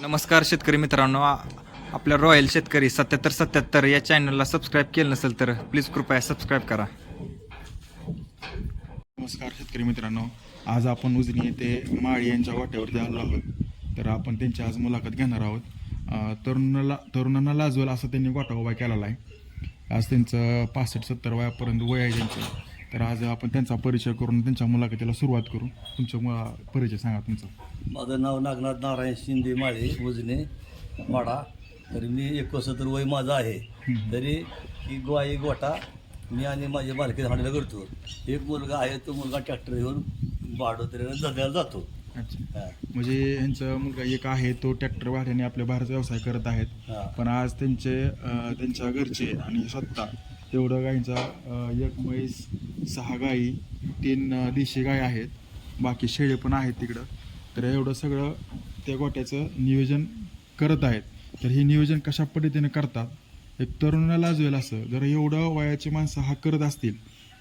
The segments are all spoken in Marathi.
नमस्कार शेतकरी मित्रांनो. आपल्या रॉयल शेतकरी सत्याहत्तर सत्याहत्तर या चॅनलला सबस्क्राईब केलं नसेल तर प्लीज कृपया सबस्क्राईब करा. नमस्कार शेतकरी मित्रांनो. आज आपण उजनी येथे माळी यांच्या वाट्यावरती आलो आहोत. तर आपण त्यांची आज मुलाखत घेणार आहोत. तरुणाला तरुणांना लाजवेल असं त्यांनी वाटा उभा केलेला आहे. आज त्यांचं पासष्ट सत्तर वयापर्यंत वय आहे त्यांचं. तर आज आपण त्यांचा परिचय करून त्यांच्या मुलाखतीला सुरुवात करू. तुमच्या मुला- परिचय सांगा तुमचा. माझं नाव नागनाथ नारायण शिंदे माळे उजने माडा. तर मी एकोणसत्तर वय माझं आहे. तरी ही गोवाई गोटा मी आणि माझे मालकी हाणलं करतो. एक मुलगा आहे तो मुलगा ट्रॅक्टर घेऊन बाडोत्र्याला जगायला जातो. अच्छा. म्हणजे यांचा मुलगा एक आहे तो ट्रॅक्टर भाड्याने आपल्या भारत व्यवसाय करत आहेत. पण आज त्यांचे अं, त्यांच्या घरचे आणि स्वतः तेवढं गाईंचा अं, एक म्हैस सहा गाई तीन अं, देशी गाय आहेत. बाकी शेळे पण आहेत तिकडं. तर एवढं सगळं त्या गोट्याचं नियोजन करत आहेत. तर हे नियोजन कशा पद्धतीने करतात? एक तरुणाला लाजवेल असं. जर एवढं वयाची माणसं हा करत असतील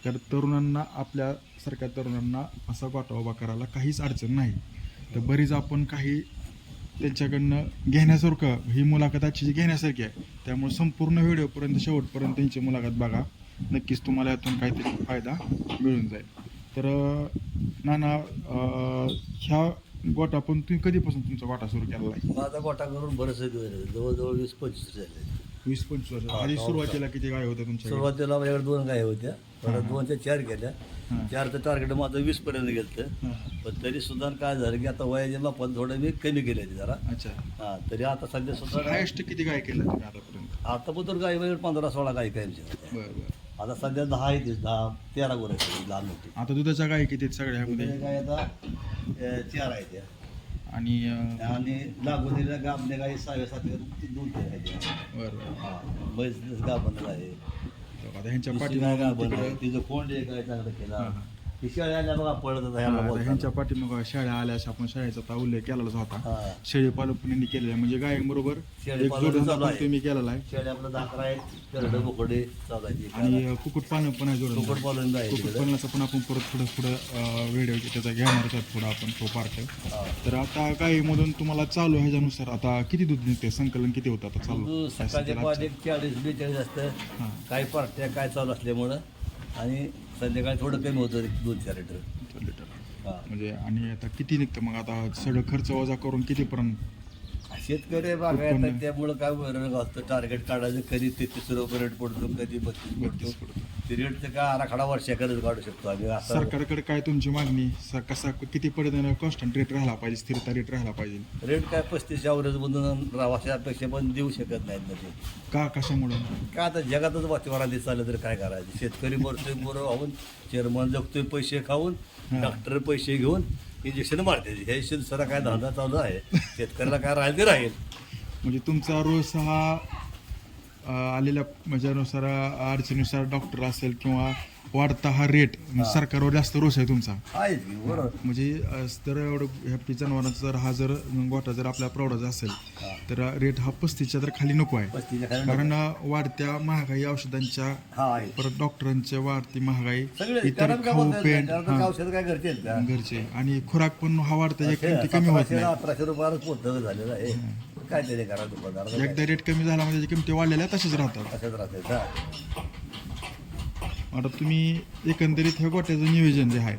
तर तरुणांना आपल्यासारख्या तरुणांना असा गोटा उभा करायला काहीच अडचण नाही. तर बरीच आपण काही त्यांच्याकडनं घेण्यासारखं ही मुलाखत आजची घेण्यासारखी आहे. त्यामुळे संपूर्ण व्हिडिओपर्यंत शेवटपर्यंत त्यांची मुलाखत बघा. नक्कीच तुम्हाला यातून काहीतरी फायदा मिळून जाईल. तर नाना ह्या गोटा पण तुम्ही कधीपासून तुमचा गोटा सुरू केलेला आहे? माझा गोटा करून बरंच. जवळजवळ वीस पंचवीस झाले. वीस पंचवीस वर्ष. आधी सुरुवातीला किती गाय होत्या तुमच्या सुरुवातीला माझ्याकडे दोन गाय होत्या. परत दोन ते चार गेल्या. हा. चारचं टार्गेट माझं वीस पर्यंत गेलं पण तरी सुद्धा काय झालं की आता वयाच्या मापात थोडं मी कमी केले जरा. अच्छा. हा तरी आता सध्या सुद्धा हायेस्ट किती गाय केल्या तुम्ही आतापर्यंत? आता पण गाई वगैरे पंधरा सोळा बरं बरं. आता सध्या दहा आहे दहा तेरा गोर लहान मोठी. आता दुधाच्या गाय किती सगळ्या गाय आता चार आहेत त्या आणि आणि लागवडीला गाबने गाई सहाव्या सातव्या दोन तीन आहेत त्या. बरं बरं. हा म्हैस गाभण आहे ह्यांच्या पाठीमागे आहे तिचं कोंड एक आहे चांगलं केला. हा, हा. आल्या बघा पळत हा, आता बोलताना. ह्यांच्या पाठीमागं शाळा आल्यास आपण शाळेचा आता उल्लेख केलेलाच होता. हा. शेळी पालक केलेला आहे. म्हणजे गायांबरोबर शेळी एक पालन जोडधंदा चालू पण आहे. तुम्ही केलेला आहे. शेळी आपलं दाखरा आहे करडं बोकडे चालायची आणि अं, पण आहे पालन आहे पण आपण परत पुढं पुढं व्हिडिओ त्याचा घेणारच आहोत पुढं आपण तो पार्ट हा. तर आता गाईमधून तुम्हाला चालू ह्याच्यानुसार. आता किती दूध निघते संकलन किती होतं? आता चालू. सकाळच्या पाच एक चाळीस बेचाळीस असतं. काही पार्ट्या काय चालू असल्यामुळं. आणि संध्याकाळी थोडं कमी होतं एक दोन चार लिटर लिटर हा. म्हणजे आणि आता किती निघतं मग? आता सगळं खर्च वजा करून कितीपर्यंत शेतकरी आहेत, त्यामुळं काय वरण घालतं? टार्गेट काढायचं कधी तेहतीस रुपये रेट पडतो कधी बत्तीस पडतो. पडतो. ते रेटचं काय आराखडा वर्षाकरच काढू शकतो आम्ही. सरकारकडे काय तुमची मागणी? स- कसा किती पद्धतीने कॉन्स्टंट रेट राहिला पाहिजे स्थिरता रेट राहिला पाहिजे? रेट काय पस्तीस अवरेज बंधून राहावाच्या अपेक्षा पण देऊ शकत नाहीत ना ते. का कशामुळं? काय आता जगातच वातावरण चाललं तर काय करायचं? शेतकरी मरतोय मोरं वाहून चेअरमन जगतोय पैसे खाऊन. डॉक्टर पैसे घेऊन इंजेक्शन मारते हे सरा काय धंदा चालू आहे शेतकऱ्याला काय राहिले राहील. म्हणजे तुमचा रोज हा आलेल्या म्हणजे अडचणीनुसार डॉक्टर असेल किंवा वाढता हा रेट सरकारवर जास्त रोष आहे तुमचा. आहेच की बरोबर. म्हणजे अं, तर एवढं ह्या जनावरांचा जर हा जर गोठा जर आपल्या प्रौढाचा असेल. तर रेट हा पस्तीसच्या तर खाली नको आहे. पस्तीच्या कारण अं, वाढत्या महागाई औषधांच्या हा आहे. परत डॉक्टरांच्या वाढती महागाई सगळे इतर कारण काय खाऊ बोलतात? पेंट कारण हा, औषध काय घरचे आहेत का? घरचे. आणि खुराक पण हा वाढता एक किमती कमी होत नाही. अठराशे रुपयाला पोतं झालेलं आहे. काय तरी करा दुकानदार एकदा रेट कमी झाला म्हणजे किमती वाढलेल्या तशाच राहतात. असंच राहते. आता तुम्ही एकंदरीत ह्या गोट्याचं नियोजन जे आहे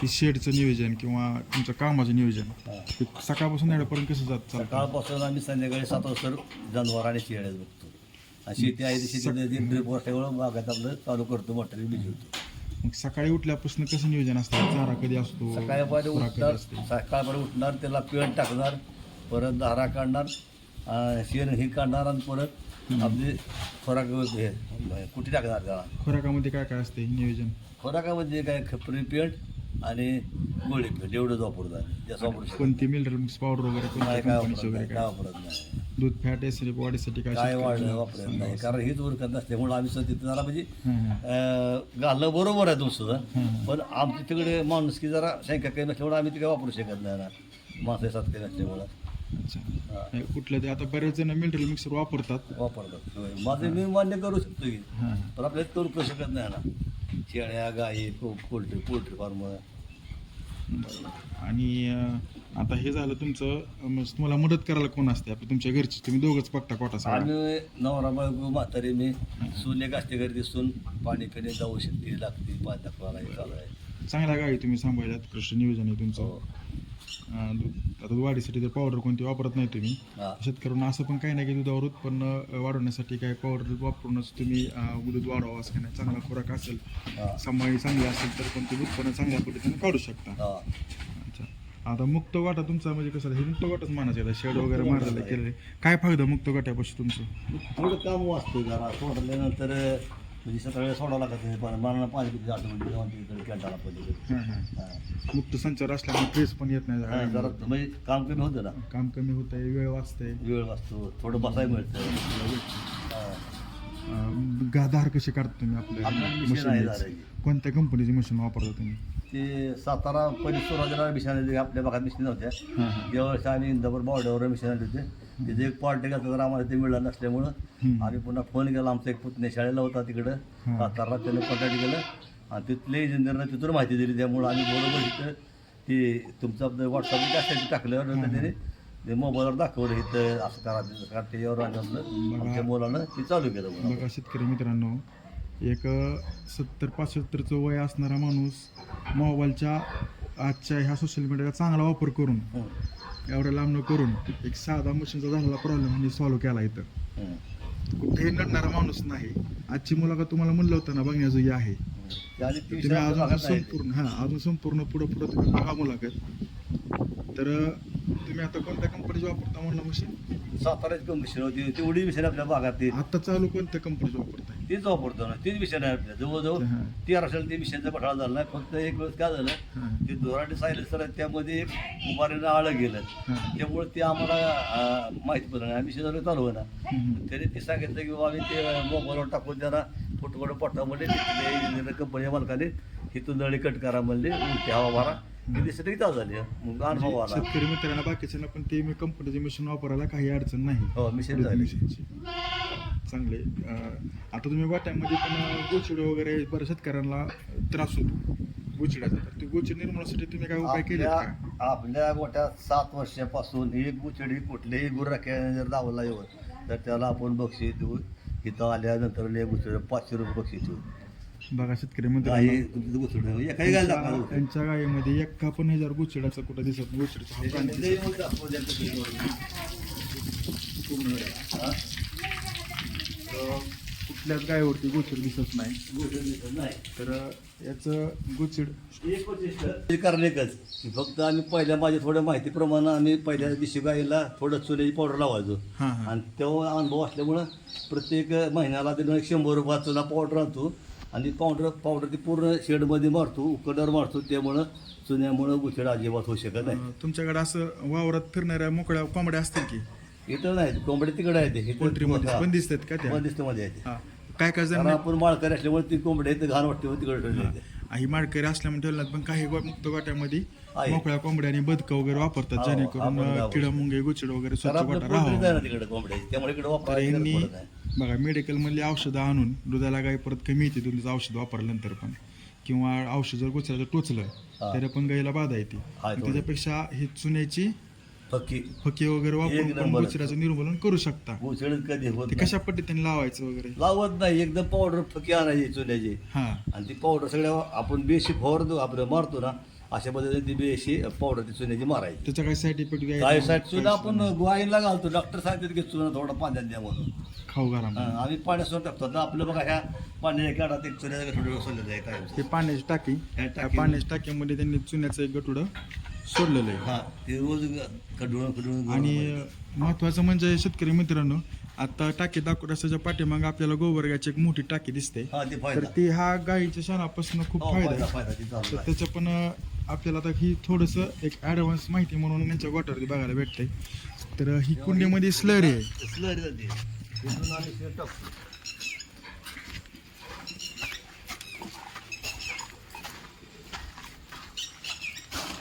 की शेडचं नियोजन किंवा तुमचं कामाचं नियोजन हा. ते सकाळपासून येण्यापर्यंत कसं जात चालतं? सकाळपासून आम्ही संध्याकाळी सात वाजता जनावर आणि शेळ्यात बघतो. आणि शेती आहे ती शेती ड्रिप वाट्यामुळं बागात आपलं चालू करतो मोटर भिजवतो मग सकाळी उठल्यापासून कसं नियोजन असतं? चारा कधी असतो? सकाळी पाहिजे कधी उठणार असते? सकाळपर्यंत उठणार त्याला पेंट टाकणार परत धारा काढणार अं, शेण हे काढणार आणि परत आपली खोराक हे कुठे टाकणार त्याला खुराकामध्ये काय काय असते नियोजन? खोराकामध्ये काय खपरी पेंट आणि गोळी पेंट एवढंच वापरतो आम्ही जास्त वापरू शकतो कोणती? मिनरल मिक्स पावडर वगैरे कोणत्या नाही काय वापरत वगैरे नाही काय? काय वापरत नाही. दूध फॅट एसिड बॉडीसाठी काय काय वाढलं वापरत नाही कारण हेच उरकत नसल्यामुळे आम्ही सध्या जरा म्हणजे हां, हां. अं, घालणं बरोबर आहे तुमचं. पण आमच्या तिकडे माणूस की जरा शंका काही नसल्यामुळे आम्ही ते काय वापरू शकत नाही ना माणसं सात काही नसल्यामुळं. अच्छा. कुठलं ते आता बरेच जण मिनरल मिक्सर वापरतात. वापरतात. होय. माझं मी मान्य करू शकतो की. हां. पण आपल्याला करू करू शकत नाही ना शेळ्या गाई पोल्ट्री पोल्ट्री फार्म. आणि अं, आता हे झालं तुमचं अं, मग तुम्हाला मदत करायला कोण असते आपलं तुमच्या घरची. तुम्ही दोघंच बघता कोटा आम्ही नवरा बायको म्हातारी मी सून एक असते घरी दिसून पाणी पिणे जाऊ शकते लागते पाणी दाखवायला हे चालू आहे. चांगल्या गाडी तुम्ही सांभाळल्यात कृष्ण नियोजन आहे तुमचं. हो. अं, दूध- आता वाढीसाठी जर पावडर कोणती वापरत नाही तुम्ही हा. शेतकऱ्यांना असं पण काही नाही की दुधावर उत्पन्न अं, वाढवण्यासाठी काय पावडर वापरूनच तुम्ही अं, दूध वाढवा असं काही नाही चांगला खुराक असेल हा. सांभाळी चांगली असेल तर पण तुम्ही उत्पन्न चांगल्या पद्धतीने काढू शकता हा. अच्छा आता मुक्त वाटा तुमचा म्हणजे कसं हे मुक्त वाटाच मानायचं शेड वगैरे मारलेलं केलेलं आहे. काय फायदा मुक्त वाट्यापासून तुमचं थोडं काम वाचतं जरा सोडल्यानंतर म्हणजे सकाळी सोडावं लागत नाही पण जातं म्हणजे तिकडे. कॅन्टाला. मुक्त संचार असल्यामुळे ट्रेस पण येत नाही जरा म्हणजे काम कमी होतं ना. काम कमी होत आहे वेळ वाचतंय. वेळ वाचतो थोडं बसायला मिळतं हा. अं, गा- धार कशी काढता तुम्ही आपल्या आपल्याला machine आहे मशीन. कोणत्या कंपनीची मशीन वापरता तुम्ही? ते सातारा पहिले सुरुवातीला मिशन आले आपल्या भागात मिशन नव्हत्या. हां हां. त्यावेळेस आम्ही इंदापूर बॉर्डरवर मिशन आले होते. तिथे एक पार्टी घातलं तर आम्हाला ते मिळालं नसल्यामुळं. आम्ही पुन्हा फोन केला आमचा एक पुतणे शाळेला होता तिकडं. सातारा त्यानं कॉन्टॅक्ट केलं. आणि तिथले इंजिनियरनं तिथून माहिती दिली त्यामुळं आम्ही बरोबर इथं ते तुमचं व्हॉट्सअप टाकायचं टाकलं नंतर त्याने ते मोबाईलवर दाखवलं इथं असं करा तसं करा त्याच्यावर आपलं आमच्या मुलानं ते चालू केलं. बघा शेतकरी मित्रांनो एक सत्तर पासष्टरचं वय असणारा माणूस मोबाईलच्या आजच्या ह्या सोशल मीडियाचा चांगला वापर करून एवढ्या लांब न करून एक साधा मशीनचा झालेला प्रॉब्लेम म्हणजे सॉल्व्ह केला इथं. कुठेही नडणारा माणूस नाही. आजची मुलाखत तुम्हाला म्हणलं होतं ना बघण्याजोगी आहे. ते ती तुम्ही विषय अजून. संपूर्ण हा अजून संपूर्ण पुढं पुढं तुम्ही बघा मुलाखत. तर तुम्ही आता कोणत्या कंपनीची वापरता म्हणलं मशीन? साताऱ्याची कमिशन होती? तेवढी मिशन आपल्या भागात ते. आता चालू कोणत्या कंपनीची वापरताय? तीच वापरतो ना तीच मिशन आहे आपल्या. जवळजवळ. तेरा साल ते मिशनचा पठाळ झाला नाही फक्त एक वेळेस काय झालं? ते दोराटे सायलेन्सर आहे त्यामध्ये एक उभारीनं आळं गेलं. त्यामुळे ते आम्हाला माहिती पडलं नाही. आम्ही शेजारी चालू ना. त्याने ते सांगितलं की बाबा आम्ही ते मोबाईलवर टाकून त्यांना फोटोकडे पट्टामध्ये तिथले कंपनी मालकाने इथून दळी कट करा म्हणले उलटी हवा ते तास झाली मग अनुभव आला शेतकरी मित्रांना बाकीच्यांना पण ते मी कंपनीचे मशीन वापरायला काही अडचण नाही. हो मिशन झाली. मशीनची चांगले. आता तुम्ही वाट्यामध्ये पण गोचिड वगैरे बऱ्याच शेतकऱ्यांना त्रास होतो. गोचिडाचा. तर ते गोचिड निर्मूलनासाठी तुम्ही काय उपाय केले आपल्या का? आपल्या सात वर्षापासून एक गुचडी कुठल्याही गुराख्याने जर दावला येऊन तर त्याला आपण बक्षीस देऊ. इथं आल्यानंतर एक गुचड पाचशे रुपये बक्षीस देऊ. बघा शेतकरी मित्रांनो. गुचड गाय दाखवा त्यांच्या- त्यांच्या गायीमध्ये एका पण हजार गोचिडाचा कुठं दिसत नाही. गोचिडचा हा प्राणी दिसत. हा? तर कुठल्याच गायीवरती गोचिड दिसत नाही. तर याचं गोचिड ते कारण एकच की फक्त आम्ही पहिल्या माझ्या थोड्या माहितीप्रमाणे आम्ही पहिल्या दिवशी गाईला थोडं चुन्याची पावडर लावायचो. हां हां. आणि तेव्हा अनुभव असल्यामुळं प्रत्येक महिन्याला त्यानं एक शंभर रुपयाचा पावडर आणतो. आणि पावडर पावडर ती पूर्ण शेडमध्ये मारतो उकडर मारतो. त्यामुळं चुन्यामुळं गुचड अजिबात होऊ शकत नाही. तुमच्याकडे असं वावरात फिरणाऱ्या मोकळ्या कोंबड्या असतील की? इथं नाही कोंबडी तिकडे आहे ते पोल्ट्रीमध्ये बंदिस्त आहेत का त्या? बंदिस्तमध्ये आहे ते हा. काय कारण आपण माळकरी असल्यामुळे ती कोंबडी इथं घाण वाटते म्हणून तिकडे ठेवली. ही माडकरी असल्यामुळे ठेवल्यात पण काही मुक्त गोट्यामध्ये आहे. मोकळ्या कोंबड्या आणि बदकं वगैरे वापरतात हो, जेणेकरून आपण. किडा मुंगे गुचिड वगैरे स्वच्छ राहावा ना तिकडे कोंबड्याची त्यामुळे इकडे तर वापरायची यांनी गरज पडत नाही बघा मेडिकल मधली औषधं आणून दुधाला गाय परत कमी येते दुधाचं औषध वापरल्यानंतर पण किंवा औषध जर गुचराचं टोचलं हा. तरी पण गाईला बाधा येते हा. त्याच्यापेक्षा ही चुन्याची फकी वगैरे वापरून एक पण नंबर. गुचराचं निर्मूलन करू शकता. गुचड कधी होत ते नाही. कशा पद्धतीने लावायचं वगैरे? लावत नाही. एकदम पावडर फकी आणायची चुन्याची हा. आणि ती पावडर सगळ्या आपण बेशी फवारतो आपलं मारतो ना अशा पद्धतीने ती बेशी पावडर ती चुन्याची मारायची. त्याचा काय साईड इफेक्ट काय चुना आपण ग्वाईला घालतो. डॉक्टर सांगतात की चुना थोडा पाण्यात द्या म्हणून. खाऊ हा, आम्ही पाण्यासोबत टाकतो. आता आपलं बघा ह्या पाण्याच्या काढात एक चुन्याचं थोडं सोडलं आहे. काय हे पाण्याची टाकी. त्या टाकीमध्ये- पाण्याच्या टाकीमध्ये त्यांनी चुन्याचं एक गटुडं सोडलेलं आहे. हा ते रोज खडून खडून आणि महत्वाचं म्हणजे शेतकरी मित्रांनो आता टाकी दाखवण्याच्या पाठीमागे आपल्याला गोबरगाची एक मोठी टाकी दिसते. हा ते तर फायदा ती हा गाईच्या शाणापासून खूप हो, फायदा फायदा आहे. फायदा ते चालू तर आहे. त्याच्या पण अं, आपल्याला आता ही थोडंसं एक ॲडव्हान्स माहिती म्हणून यांच्या गोट्यावरती बघायला भेटते तर ही कुंडीमध्ये स्लरी आहे. स्लरी जाते तिथून आम्ही शेण टाकतो.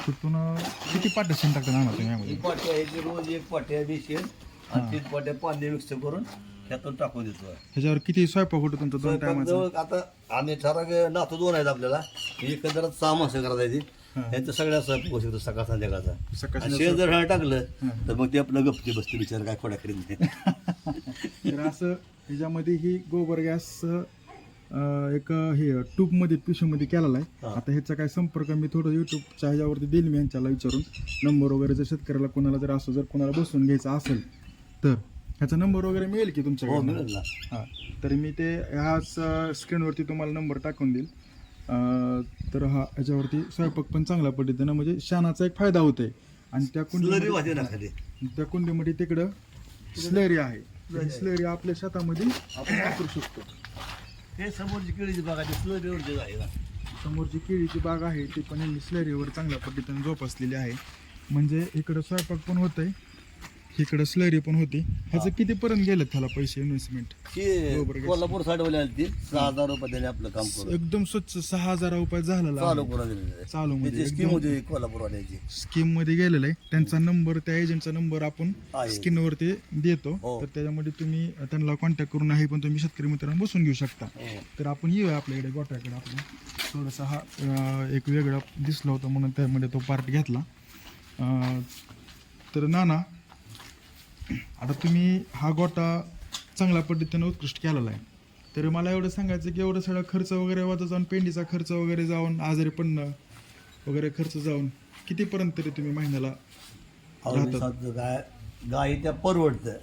तिथून किती पाट्या शेण टाकतात आणा तुम्ही यामध्ये? एक पाट्या ती रोज एक पाट्या बी शेण आणि तीन पाट्या पाणी मिक्स करून त्यातून टाकून देतो. ह्याच्यावर किती स्वयंपाक होतो तुमचा दोन स्वयंपाक टायमाचा? जवळ आता आम्ही ठराव नातू दोन आहेत आपल्याला. एकंदर सहा माणसं करायची हा. त्यांचं सगळ्या सहभाग होऊ शकतो सकाळ संध्याकाळचा. सकाळ आणि शेण जर हा टाकलं. तर मग ते आपलं गपची बसते बिचार काय खोड्या करीत नाही. तर असं ह्याच्यामध्ये ही गोबर गॅस अं, एक हे ट्यूबमध्ये पिशवीमध्ये केलेला आहे. आता ह्याचा काय संपर्क मी थोडं युट्यूबच्या ह्याच्यावरती देईल मी यांच्याला विचारून. नंबर वगैरे जर शेतकऱ्याला कोणाला जर असं जर कोणाला बसवून घ्यायचं असेल तर ह्याचा नंबर वगैरे मिळेल की हो तुमच्याकडे मिळेल ना. हां. तर मी ते ह्याच स्क्रीनवरती तुम्हाला नंबर टाकून देईल. अं, तर हा ह्याच्यावरती स्वयंपाक पण चांगल्या पद्धतीनं म्हणजे शानाचा एक फायदा होतोय. आणि त्या ना कुंडी खाली त्या कुंडीमध्ये तिकडं स्लरी आहे. स्लरी आपल्या शेतामध्ये आपण वापरू शकतो. हे समोरची केळीची बागा ते स्लरीवरची आहे ना. समोरची केळीची बाग आहे ती पण यांनी स्लरीवर चांगल्या पद्धतीने जोपासलेली आहे. म्हणजे इकडं स्वयंपाक पण होतंय इकडं स्लरी पण होती ह्याचं किती पर्यंत गेलं त्याला पैसे इन्व्हेस्टमेंट. कोल्हापूर ती सहा हजार रुपये त्याने आपलं काम करून एकदम स्वच्छ सहा हजार रुपये झालेला चालू. करून दिलेलं आहे. चालू मध्ये स्कीम होती कोल्हापूरवाल्याची स्कीममध्ये गेलेलं आहे त्यांचा नंबर त्या एजंटचा नंबर आपण आहे. स्क्रीन वरती देतो हो. तर त्याच्यामध्ये तुम्ही त्यांना कॉन्टॅक्ट करून आहे पण तुम्ही शेतकरी मित्रांना बसून घेऊ शकता हो. तर आपण येऊया आपल्याकडे गोट्याकडे आपण थोडासा हा अं, एक वेगळा दिसला होता म्हणून त्यामध्ये तो पार्ट घेतला अं, तर नाना आता तुम्ही हा गोटा चांगल्या पद्धतीने उत्कृष्ट केलेला आहे. तर मला एवढं सांगायचं की एवढं सगळं खर्च वगैरे वाजा जाऊन पेंडीचा खर्च वगैरे जाऊन आजारी पडणं वगैरे खर्च जाऊन कितीपर्यंत तरी तुम्ही महिन्याला काय गाई त्या परवडतं.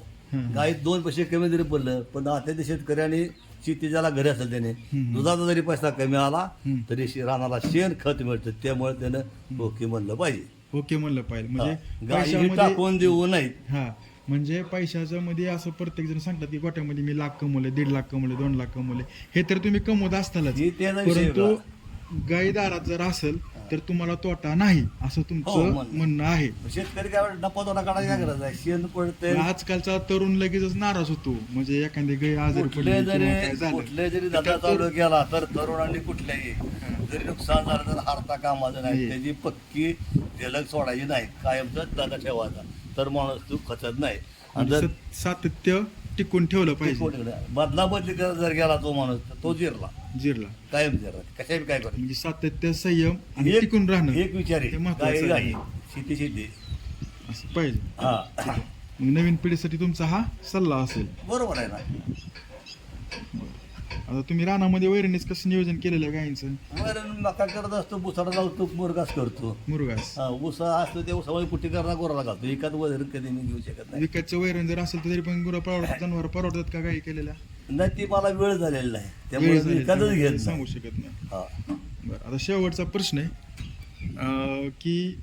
गाई दोन पैसे कमी जरी पडलं पण आता ते शेतकऱ्याने शेती ज्याला घरी असेल त्याने दुधाचा जरी पैसा कमी आला तरी शे- रानाला शेण खत मिळतं. त्यामुळे त्यानं ओके म्हणलं पाहिजे. ओके म्हणलं पाहिजे. म्हणजे पैशामध्ये टाकून देऊ नाही हा. म्हणजे पैशाच्या मध्ये असं प्रत्येक जण सांगतात की गोट्यामध्ये मी लाख कमवले दीड लाख कमवले दोन लाख कमवले. हे तर तुम्ही कमवत हे विषय परंतु गाईदारात जर असेल तर तुम्हाला तोटा नाही असं हो, तुमचं म्हणणं. म्हणणं आहे. शेतकरी काय नफा तोटा काढायची काय गरज आहे. शेण पडते पण आजकालचा तरुण लगेचच नाराज होतो. म्हणजे एखादी गाय आजारी पडली जरी झालं. कुठले जरी धंदा चालू केला तर तरुणांनी कुठल्याही जरी नुकसान झालं तर हारता कामाचं नाही. नाही. त्याची पक्की झलक सोडायची नाही कायमचा धंदा ठेवायचा. तर माणूस तू खचत नाही. आणि जर सत- सातत्य टिकून ठेवलं पाहिजे. बदला बदली करत जर गेला तो माणूस तर तो जिरला. जिरला. कायम जिरला. कशाही काय करत म्हणजे सातत्य संयम आणि टिकून राहणं एक विचार हे आहे महत्वाचं आहे. शेती शेती. असं पाहिजे. हा. मग नवीन पिढीसाठी तुमचा हा सल्ला असेल. बरोबर आहे ना. आता तुम्ही रानामध्ये वैरणीच कसं नियोजन केलेलं आहे गायींचं? वैरण मका करत असतो बुसाडा लावतो मुरगास करतो. मुरगास. हा, ऊस असतो ते ऊसामध्ये कुठे करणार गोराला घालतो. एकाच वैरण कधी मी घेऊ शकत नाही. विकतचं वैरण जर असेल तर तरी पण गुरं परवडतात जनावर परवडतात का गाई केलेल्या? नाही ती मला वेळ झालेला नाही. त्यामुळे मी एखादच घेत सांगू नाही. शकत नाही. हा. बरं आता शेवटचा प्रश्न आहे. अं, की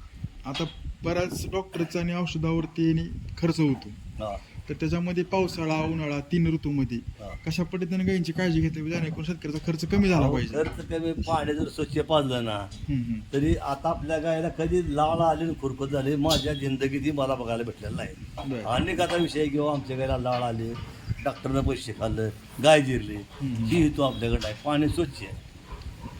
आता बऱ्याच डॉक्टरचा आणि औषधावरती आणि खर्च होतो. हा. तर त्याच्यामध्ये पावसाळा उन्हाळा तीन ऋतूमध्ये. कशा पद्धतीने गायींची काळजी घेतली जेणेकरून शेतकऱ्याचा खर्च कमी झाला पाहिजे. खर्च कमी पाणी जर स्वच्छ पाजलं ना हम्म, हम्म. तरी आता आपल्या गायला कधी लाळ आली आणि खुरकत झाली माझ्या जिंदगीत मला बघायला भेटलेलं नाही. बरं. अनेक आता विषय किंवा आमच्या गायला लाळ आली डॉक्टरनं पैसे खाल्लं गाय जिरली ही हेतू आपल्याकडे आहे पाणी स्वच्छ आहे.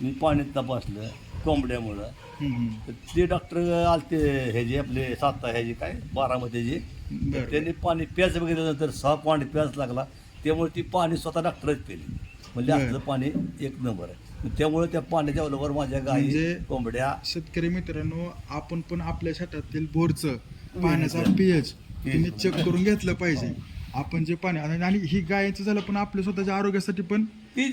मी पाणी तपासलं कोंबड्यामुळं. हम्म, हम्म. तर ते डॉक्टर आलते हे जे आपले साता ह्याचे काय बारामतीचे. बरं. तर त्यांनी पाणी प्याच बघितल्यानंतर सहा पाणी प्याच लागला. त्यामुळे ती पाणी स्वतः डॉक्टरच पेली म्हणजे. असलं पाणी एक नंबर आहे. त्यामुळे त्या पाण्याच्या बरोबर माझ्या गाई म्हणजे- कोंबड्या शेतकरी मित्रांनो आपण पण आपल्या शेतातील बोरचं पाण्याचा पीएच तुम्ही चेक करून घेतलं पाहिजे. आपण जे पाणी आणि आणि ही गायचं झालं पण आपल्या स्वतःच्या आरोग्यासाठी पण ती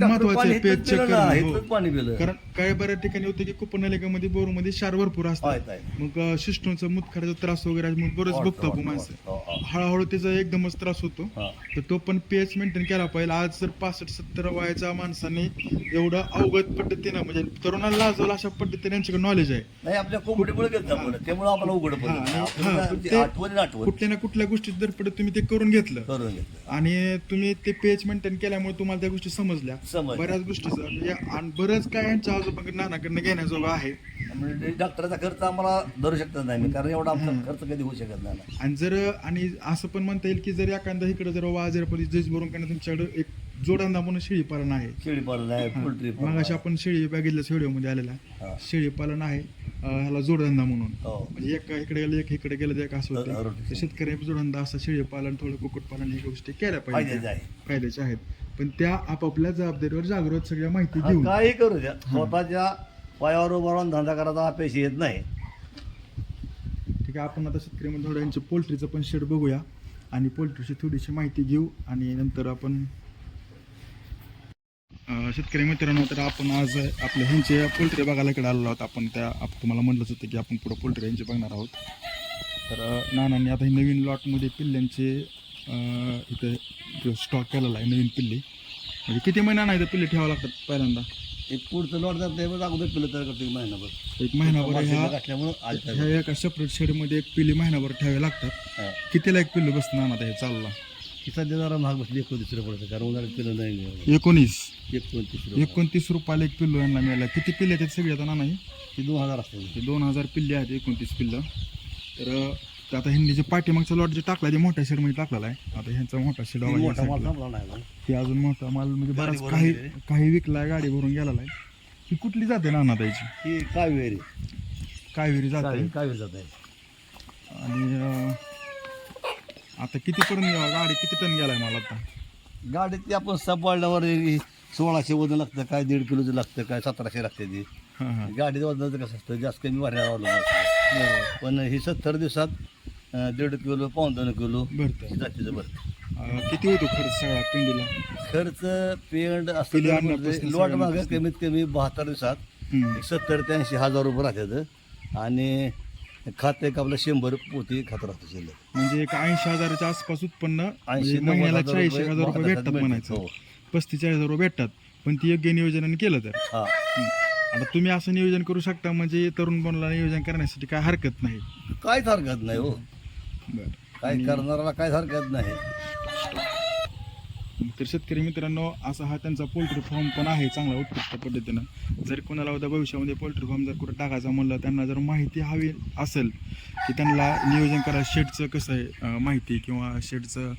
महत्वाचं पेज चेक करणं. इथंच हो. पाणी पिलं. कारण काही बऱ्याच ठिकाणी होते की कुपनलिकामध्ये बोरमध्ये क्षार भरपूर असतात. आहेत. मग शिष्टूंचा मुतखड्याचा त्रास वगैरे आहे, मग बरंच बघतो आपण माणसं. हो, हो. हळूहळू त्याचा एकदमच त्रास होतो. हा. तर तो पण पीएच मेंटेन केला पाहिजे. आज जर पासष्ट सत्तर वयाच्या माणसाने एवढं अवगत पद्धतीनं म्हणजे तरुणाला लाजवलं अशा पद्धतीने यांच्याकडे नॉलेज आहे. नाही आपल्या कोंबडीमुळे घेतलं आपण त्यामुळे आम्हाला उघड हा, पडलं. आणि- आपल्याला हा, पण ती ते आठवणी आठवण. कुठल्या ना कुठल्या गोष्टी जर पडत तुम्ही ते करून घेतलं. करून घेतलं. आणि तुम्ही ते पेज मेंटेन केल्यामुळे तुम्हाला त्या गोष्टी समजल्या. समजल्या. बऱ्याच गोष्टी आणि बरंच काय यांच्या आजोबाकडे नानाकडनं घेण्याजोगं आहे. म्हणजे डॉक्टरचा खर्च आम्हाला धरू शकत नाही मी कारण एवढा आमचा खर्च कधी होऊ शकत नाही. ना. आणि जर आणि असं पण म्हणता येईल की जर एखादा इकडे जर आजारपणी जज भरून करण्यात तुमच्याकडे एक जोडधंदा म्हणून शेळी पालन आहे. शेळी पालन आहे पोल्ट्री मग अशी आपण शेळी बघितलं व्हिडिओमध्ये आलेला हा. शेळी पालन आहे अं, ह्याला जोडधंदा म्हणून. हो. म्हणजे एक इकडे गेलं एक इकडे गेलं तर एक असं. होतं. तर शेतकरी जोडधंदा असं शेळी पालन थोडं कुक्कुट पालन ही गोष्टी केल्या फायद्याचं पाहिजे. आहे. फायद्याच्या आहेत. पण त्या आपापल्या जबाबदारीवर जागृत सगळ्या माहिती हा, घेऊन काही करू द्या. स्वतःच्या पायावर उभा राहून धंदा करायचा अपेक्षा येत नाही. ठीक आहे आपण आता शेतकरी म्हणजे थोडं यांचे पोल्ट्रीचं पण शेड बघूया आणि पोल्ट्रीची थोडीशी माहिती घेऊ आणि नंतर आपण अं, शेतकरी मित्रांनो तर आपण आज आपल्या ह्यांचे पोल्ट्री बघायला इकडे आलेलो आहोत. आपण त्या आप तुम्हाला म्हणलंच होतं की आपण पुढं पोल्ट्री यांचे बघणार आहोत. तर अं, नानांनी आता हे नवीन लॉटमध्ये पिल्ल्यांचे इथे स्टॉक केलेला आहे नवीन पिल्ली. म्हणजे किती महिना नाही तर पिल्ले ठेवावं लागतात पहिल्यांदा? एक पुढचं लॉट जात नाही बस अगोदर पिलं तर करतो महिनाभर. एक महिनाभर ह्या आज ह्या एका सेपरेट शेडमध्ये एक पिल्ली महिनाभर ठेवावे लागतात. कितीला एक पिल्लू बसतं नाना आता हे चालला? सध्या जरा महाग बसली एकोणतीस रुपये कारण उन्हाळ्यात पिलं नाही एकोणीस? एकोणतीस एकोणतीस रुपयाला एक पिल्लू यांना मिळाला किती पिल्ले आहेत सगळे आता नाही ही? दोन हजार असते ते दोन हजार पिल्ले आहेत एकोणतीस पिल्लं. तर आता ह्यांनी जे पाठीमागचा लॉट जे टाकला ते मोठ्या शेडमध्ये टाकलेला आहे आता ह्यांचा मोठा शेड मोठा माल संपला नाही अजून. हे अजून मोठा माल म्हणजे बराच काही. काही विकलाय गाडी भरून गेलेला आहे. ही कुठली जाते नाना त्याची ही कावेरी. कावेरी जाते. कावेरी जात. आणि आता कितीपर्यंत गेला? गाडी किती टन गेलाय मला आता? गाडीत ती आपण सपाळल्यावर सोळाशे वजन लागतं काय दीड किलोचं लागतं काय सतराशे लागते ती. गाडीचं वजनाचं कसं असतं जास्त कमी अवलंबून पण ही सत्तर दिवसात दीड किलो पाऊन दोन किलो भरतं जातीचं भरतं अं, किती होतो खर्च सगळा पिंडीला खर्च पेंड असं आणण्यापासून लॉट मागे सगळ्यांपासून. कमीत कमी बहात्तर दिवसात हम्म. एक सत्तर ते ऐंशी हजार रुपये राहतात आणि खात एक आपलं शंभर पोती खात राहतं शिल्लक म्हणजे एक ऐंशी हजाराच्या आसपास उत्पन्न म्हणजे ऐंशी महिन्याला नव्वद चाळीस हजार रुपये भेटतात. म्हणायचं हो. पस्तीस चाळीस हजार रुपये भेटतात पण ती योग्य नियोजनाने केलं तर हा. आता तुम्ही असं नियोजन करू शकता म्हणजे तरुण बनला नियोजन करण्यासाठी काय हरकत नाही काहीच हरकत नाही हो काय करणाऱ्याला काहीच हरकत नाही. तर शेतकरी मित्रांनो असा हा त्यांचा पोल्ट्री फार्म पण आहे चांगला उत्कृष्ट पद्धतीनं. जर कोणाला उद्या भविष्यामध्ये पोल्ट्री फार्म जर कुठं टाकायचा म्हणलं त्यांना जर माहिती हवी असेल की त्यांना नियोजन करा शेडचं कसं आहे माहिती किंवा शेडचं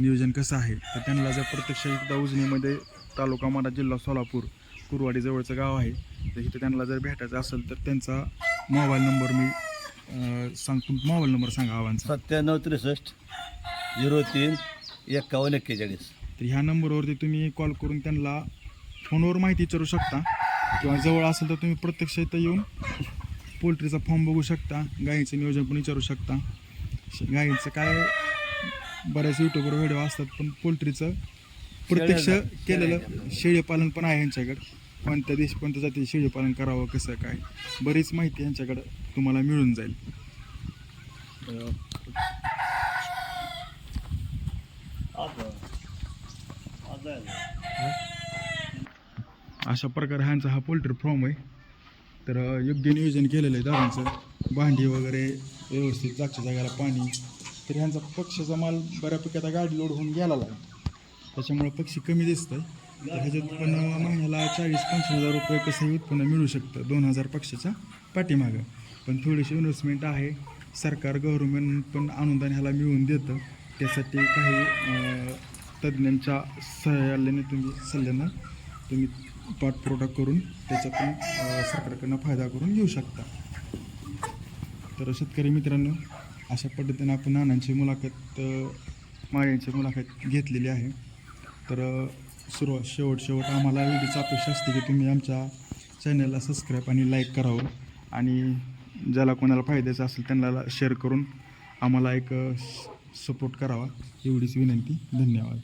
नियोजन कसं आहे तर त्यांना जर प्रत्यक्ष एकदा उजनीमध्ये तालुका माडा जिल्हा सोलापूर कुरवाडी जवळचं गाव आहे तर इथे त्यांना जर भेटायचं असेल तर त्यांचा मोबाईल नंबर मी अं, सांगतो मोबाईल नंबर सांगा आव्हानचा सत्त्याण्णव त्रेसष्ट झिरो तीन एक्कावन्न एक्केचाळीस. तर ह्या नंबरवरती तुम्ही कॉल करून त्यांना फोनवर माहिती विचारू शकता. किंवा जवळ असेल तर तुम्ही प्रत्यक्ष इथं येऊन पोल्ट्रीचा फॉर्म बघू शकता. गाईचं नियोजन पण विचारू शकता. गाईचं काय बऱ्याच यूट्यूबवर व्हिडिओ असतात पण पोल्ट्रीचं प्रत्यक्ष केलेलं शेळीपालन पण आहे यांच्याकडं. कोणत्या देश कोणत्या जातीचे शेळीपालन करावं कसं काय? बरीच माहिती यांच्याकडं तुम्हाला मिळून जाईल. अशा प्रकारे ह्यांचा हा पोल्ट्री फॉर्म आहे. तर योग्य नियोजन केलेलं आहे दारांचं. भांडी वगैरे व्यवस्थित जागच्या जागेला पाणी. तर ह्यांचा पक्षाचा माल बऱ्यापैकी आता गाडी लोड होऊन गेला त्याच्यामुळे पक्षी कमी दिसत आहे तर उत्पन्न महिन्याला चाळीस पंचवीस हजार रुपये कसंही उत्पन्न मिळू शकतं? दोन हजार पक्षाच्या पाठीमागं. पण थोडीशी इन्व्हेस्टमेंट आहे. सरकार गव्हर्नमेंट पण अनुदान ह्याला मिळवून देतं. त्यासाठी काही तज्ज्ञांच्या सल्ल्याने तुम्ही सल्ल्यानं तुम्ही पाठपुरवठा करून त्याचा पण सरकारकडनं फायदा करून घेऊ शकता. तर शेतकरी मित्रांनो अशा पद्धतीने आपण नानांची मुलाखत मायांची माळ्यांची मुलाखत घेतलेली आहे. तर सुरुवात शेवट शेवट आम्हाला एवढीच अपेक्षा असते की तुम्ही आमच्या चॅनलला सबस्क्राईब आणि लाईक करावं. आणि ज्याला कोणाला फायद्याचं असेल त्यांना शेअर करून आम्हाला एक सपोर्ट करावा. एवढीच विनंती. धन्यवाद.